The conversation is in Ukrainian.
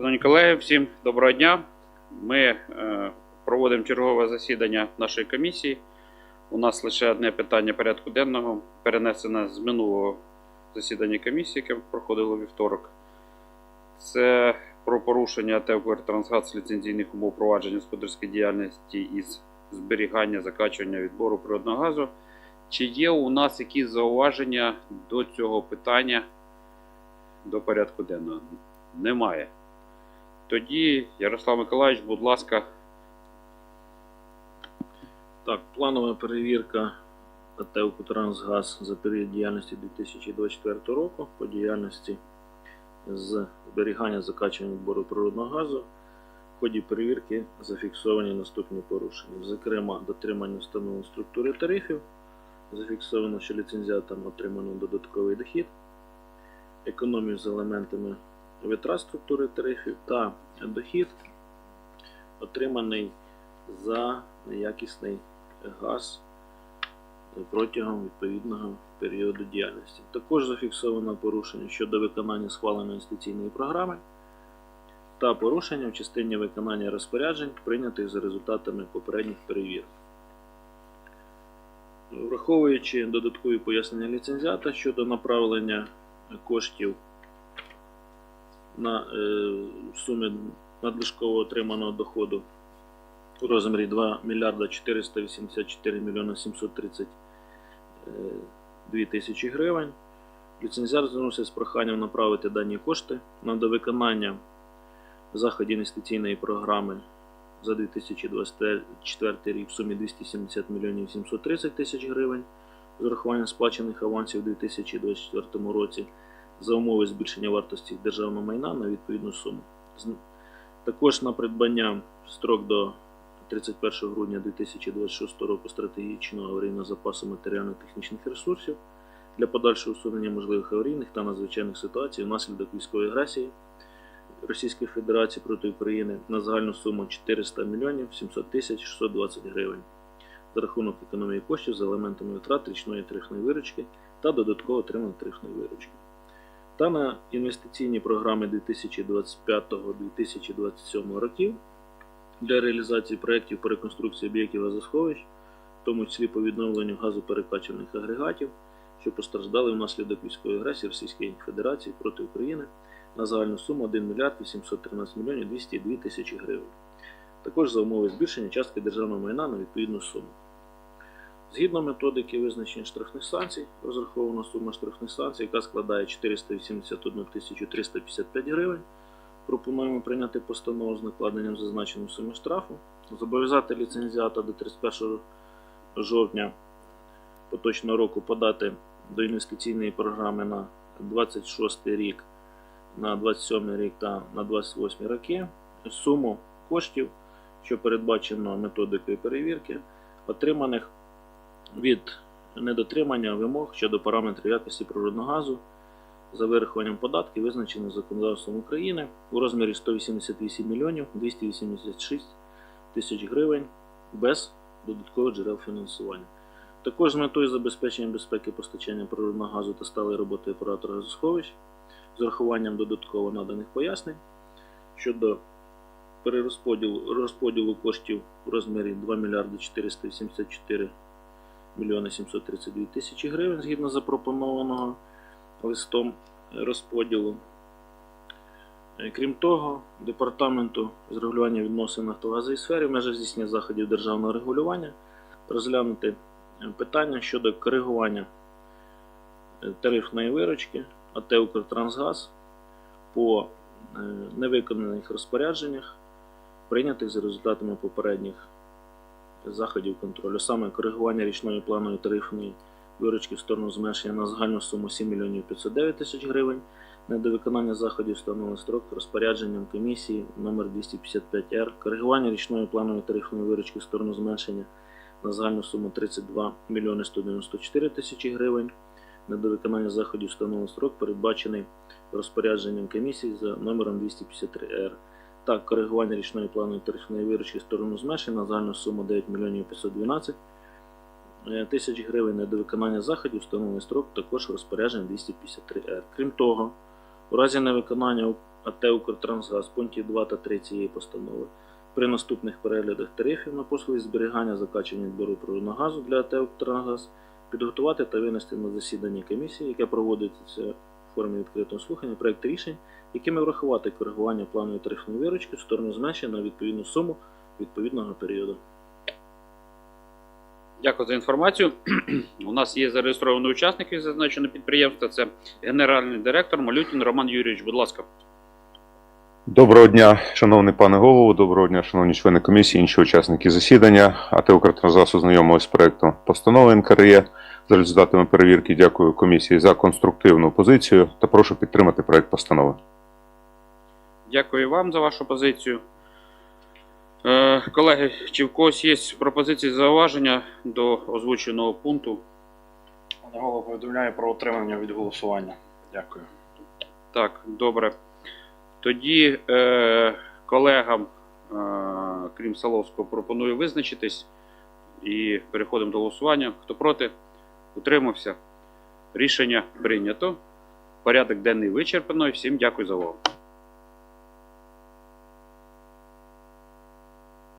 Шановні колеги, всім доброго дня. Ми е, проводимо чергове засідання нашої комісії. У нас лише одне питання порядку денного, перенесене з минулого засідання комісії, яке проходило вівторок. Це про порушення ТЕВ Трансгаз ліцензійних умов провадження господарської діяльності із зберігання, закачування відбору природного газу. Чи є у нас якісь зауваження до цього питання до порядку денного? Немає. Тоді, Ярослав Миколаївич, будь ласка, Так, планова перевірка АТ «Укртрансгаз» за період діяльності 2024 року по діяльності з зберігання закачування відбору природного газу. В ході перевірки зафіксовані наступні порушення. Зокрема, дотримання встановленої структури тарифів. Зафіксовано, що ліцензіатам отримано додатковий дохід, економію з елементами витрат структури тарифів та дохід, отриманий за неякісний газ протягом відповідного періоду діяльності. Також зафіксовано порушення щодо виконання схваленої інвестиційної програми та порушення в частині виконання розпоряджень, прийнятих за результатами попередніх перевірок. Враховуючи додаткові пояснення ліцензіата щодо направлення коштів на е, суми надлишково отриманого доходу у розмірі 2 мільярда 484 мільйона 732 тисячі гривень. Ліцензіар звернувся з проханням направити дані кошти на довиконання заходів інвестиційної програми за 2024 рік в сумі 270 мільйонів 730 тисяч гривень з урахуванням сплачених авансів у 2024 році за умови збільшення вартості державного майна на відповідну суму. Також на придбання строк до 31 грудня 2026 року стратегічного аварійного запасу матеріально-технічних ресурсів для подальшого усунення можливих аварійних та надзвичайних ситуацій внаслідок військової агресії Російської Федерації проти України на загальну суму 400 мільйонів 700 тисяч 620 гривень за рахунок економії коштів за елементами витрат річної тарифної виручки та додатково отриманої тарифної виручки. Та на інвестиційні програми 2025-2027 років для реалізації проєктів по реконструкції об'єктів газосховищ, в тому числі по відновленню газоперекачувальних агрегатів, що постраждали внаслідок військової агресії Російської Федерації проти України на загальну суму 1 мільярд 813 мільйонів 202 тисячі гривень. Також за умови збільшення частки державного майна на відповідну суму. Згідно методики визначення штрафних санкцій, розрахована сума штрафних санкцій, яка складає 481 355 гривень. Пропонуємо прийняти постанову з накладенням зазначеної суми штрафу, зобов'язати ліцензіата до 31 жовтня поточного року подати до інвестиційної програми на 26 рік, на 27 рік та на 28 роки суму коштів, що передбачено методикою перевірки, отриманих від недотримання вимог щодо параметрів якості природного газу за вирахуванням податків, визначених законодавством України у розмірі 188 мільйонів 286 тисяч гривень без додаткових джерел фінансування. Також з метою забезпечення безпеки постачання природного газу та сталої роботи оператора газосховищ з урахуванням додатково наданих пояснень щодо перерозподілу розподілу коштів у розмірі 2 мільярди 484 мільйони 732 тисячі гривень згідно запропонованого листом розподілу. Е, Крім того, департаменту з регулювання відносин нафтогазової сфери в межах здійснення заходів державного регулювання розглянути е, питання щодо коригування е, тарифної виручки АТ «Укртрансгаз» по невиконаних розпорядженнях, прийнятих за результатами попередніх заходів контролю, саме коригування річної планової тарифної виручки в сторону зменшення на загальну суму 7 мільйонів 509 тисяч гривень. Недовиконання заходів встановлений строк розпорядженням комісії номер 255Р. Коригування річної планової тарифної виручки в сторону зменшення на загальну суму 32 мільйони 194 тисячі гривень. Недовиконання заходів встановлений строк передбачений розпорядженням комісії за номером 253Р. Так, коригування річної планової тарифної виручки в сторону зменшення на загальну суму 9 мільйонів 512 е, тисяч гривень на довиконання заходів встановлений строк також розпорядження 253Р. Крім того, У разі невиконання АТ «Укртрансгаз» пунктів 2 та 3 цієї постанови при наступних переглядах тарифів на послуги зберігання закачування відбору природного газу для АТ «Укртрансгаз» підготувати та винести на засідання комісії, яке проводиться в формі відкритого слухання, проект рішень, якими врахувати коригування планової тарифної виручки в сторону зменшення на відповідну суму відповідного періоду. Дякую за інформацію. У нас є зареєстрований учасник із зазначеного підприємства. Це генеральний директор Малютін Роман Юрійович. Будь ласка. Доброго дня, шановний пане голово, доброго дня, шановні члени комісії, інші учасники засідання. АТ «Укртрансгаз» ознайомилась з проектом постанови НКРЄ. За результатами перевірки дякую комісії за конструктивну позицію та прошу підтримати проект постанови. Дякую вам за вашу позицію. Е, колеги, чи в когось є пропозиції зауваження до озвученого пункту? Пане голово, повідомляю про отримання від голосування. Дякую. Так, добре. Тоді е, колегам, е, крім Саловського, пропоную визначитись і переходимо до голосування. Хто проти? Утримався. Рішення прийнято. Порядок денний вичерпано. Всім дякую за увагу.